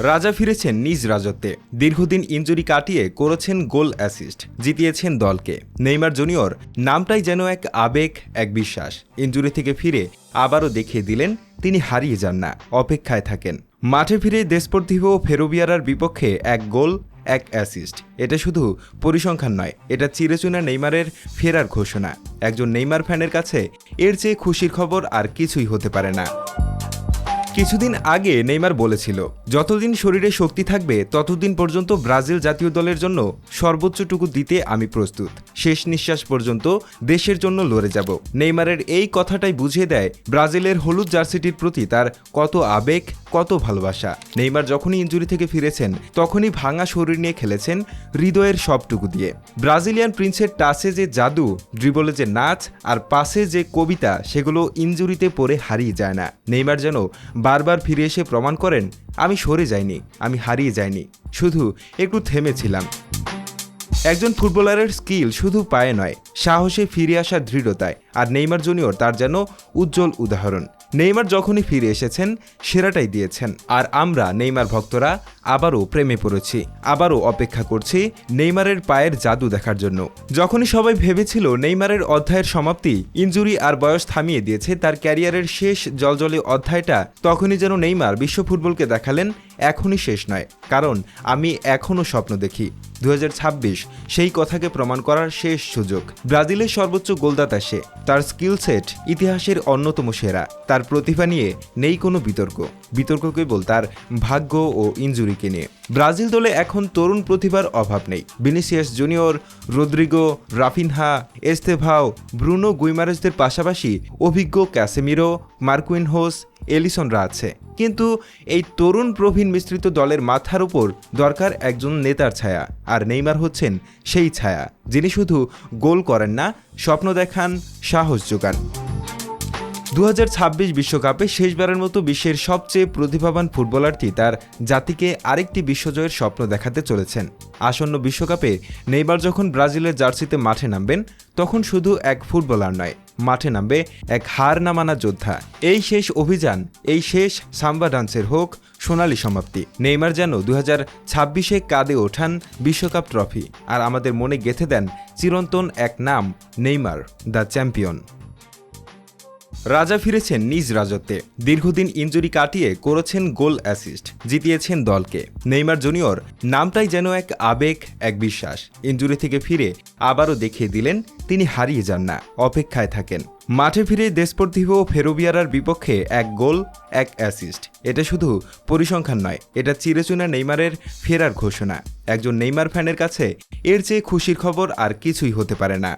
রাজা ফিরেছেন নিজ রাজত্বে। দীর্ঘদিন ইঞ্জুরি কাটিয়ে করেছেন গোল অ্যাসিস্ট জিতিয়েছেন দলকে। নেইমার জুনিয়র, নামটাই যেন এক আবেগ, এক বিশ্বাস। ইঞ্জুরি থেকে ফিরে আবারও দেখিয়ে দিলেন তিনি হারিয়ে যান না, অপেক্ষায় থাকেন। মাঠে ফিরে দেশপর্ধিভো ফেরোবিয়ারার বিপক্ষে এক গোল, এক অ্যাসিস্ট এটা শুধু পরিসংখ্যান নয়, এটা চিরচুনা নেইমারের ফেরার ঘোষণা। একজন নেইমার ফ্যানের কাছে এর চেয়ে খুশির খবর আর কিছুই হতে পারে না। কিছুদিন আগে নেইমার বলেছিল, যতদিন শরীরে শক্তি থাকবে, ততদিন পর্যন্ত ব্রাজিল জাতীয় দলের জন্য সর্বোচ্চটুকু দিতে আমি প্রস্তুত। শেষ নিঃশ্বাস পর্যন্ত দেশের জন্য লড়ে যাব। নেইমারের এই কথাটাই বুঝিয়ে দেয় ব্রাজিলের হলুদ জার্সিটির প্রতি তার কত আবেগ কত ভালোবাসা। নেইমার যখনই ইঞ্জুরি থেকে ফিরেছেন, তখনই ভাঙা শরীর নিয়ে খেলেছেন হৃদয়ের সবটুকু দিয়ে। ব্রাজিলিয়ান প্রিন্সের টাসে যে জাদু, ড্রিবলে যে নাচ আর পাশে যে কবিতা, সেগুলো ইঞ্জুরিতে পড়ে হারিয়ে যায় না। নেইমার যেন বারবার ফিরে এসে প্রমাণ করেন, আমি সরে যাইনি, আমি হারিয়ে যাইনি, শুধু একটু থেমেছিলাম। একজন ফুটবলারের স্কিল শুধু পায়ে নয়, সাহসে ফিরে আসার দৃঢ়তায়, আর নেইমার জুনিয়র তার যেন উজ্জ্বল উদাহরণ। নেইমার যখনই ফিরে এসেছেন সেরাটাই দিয়েছেন। আর আমরা নেইমার ভক্তরা আবারও প্রেমে পড়েছি, আবারও অপেক্ষা করছি নেইমারের পায়ের জাদু দেখার জন্য। যখনই সবাই ভেবেছিল নেইমারের অধ্যায়ের সমাপ্তি ইঞ্জুরি আর বয়স থামিয়ে দিয়েছে, তার ক্যারিয়ারের শেষ জলজলে অধ্যায়টা তখনই যেন নেইমার বিশ্ব ফুটবলকে দেখালেন এখনই শেষ নয়। কারণ আমি এখনও স্বপ্ন দেখি। দু হাজার ছাব্বিশ, সেই কথাকে প্রমাণ করার শেষ সুযোগ। ব্রাজিলের সর্বোচ্চ গোলদাতা সে। তার স্কিল সেট ইতিহাসের অন্যতম সেরা। তার প্রতিভা নিয়ে নেই কোনো বিতর্ক। বিতর্ক কেবল তার ভাগ্য ও ইঞ্জুরিকে নিয়ে। ব্রাজিল দলে এখন তরুণ প্রতিভার অভাব নেই। Vinicius Junior Rodrigo, Raphinha, Estevao, Bruno গুইমারেসদের পাশাপাশি অভিজ্ঞ ক্যাসেমিরো মার্কুইনহোস এলিসনরা আছে। কিন্তু এই তরুণ প্রবীণ মিশ্রিত দলের মাথার উপর দরকার একজন নেতার ছায়া, আর নেইমার হচ্ছেন সেই ছায়া, যিনি শুধু গোল করেন না, স্বপ্ন দেখান, সাহস যোগান। দু বিশ্বকাপে শেষবারের মতো বিশ্বের সবচেয়ে প্রতিভাবান ফুটবলারটি তার জাতিকে আরেকটি বিশ্বজয়ের স্বপ্ন দেখাতে চলেছেন। আসন্ন বিশ্বকাপে নেইবার যখন ব্রাজিলের জার্সিতে মাঠে নামবেন, তখন শুধু এক ফুটবলার নয়, মাঠে নামবে এক হার না মানা যোদ্ধা। এই শেষ অভিযান, এই শেষ সাম্বা ডান্সের হোক, সোনালী সমাপ্তি। নেইমার যেন দু হাজার ছাব্বিশে কাঁদে ওঠান বিশ্বকাপ ট্রফি। আর আমাদের মনে গেঁথে দেন চিরন্তন এক নাম, নেইমার, দ্য চ্যাম্পিয়ন। রাজা ফিরেছেন নিজ রাজত্বে। দীর্ঘদিন ইঞ্জুরি কাটিয়ে করেছেন গোল অ্যাসিস্ট, জিতিয়েছেন দলকে। নেইমার জুনিয়র, নামটাই যেন এক আবেগ, এক বিশ্বাস। ইঞ্জুরি থেকে ফিরে আবারও দেখিয়ে দিলেন তিনি হারিয়ে যান না, অপেক্ষায় থাকেন। মাঠে ফিরে দেশপর্ধিভো ফেরোবিয়ারার বিপক্ষে এক গোল, এক অ্যাসিস্ট। এটা শুধু পরিসংখ্যান নয়, এটা চিরেচুনা নেইমারের ফেরার ঘোষণা। একজন নেইমার ফ্যানের কাছে এর চেয়ে খুশির খবর আর কিছুই হতে পারে না।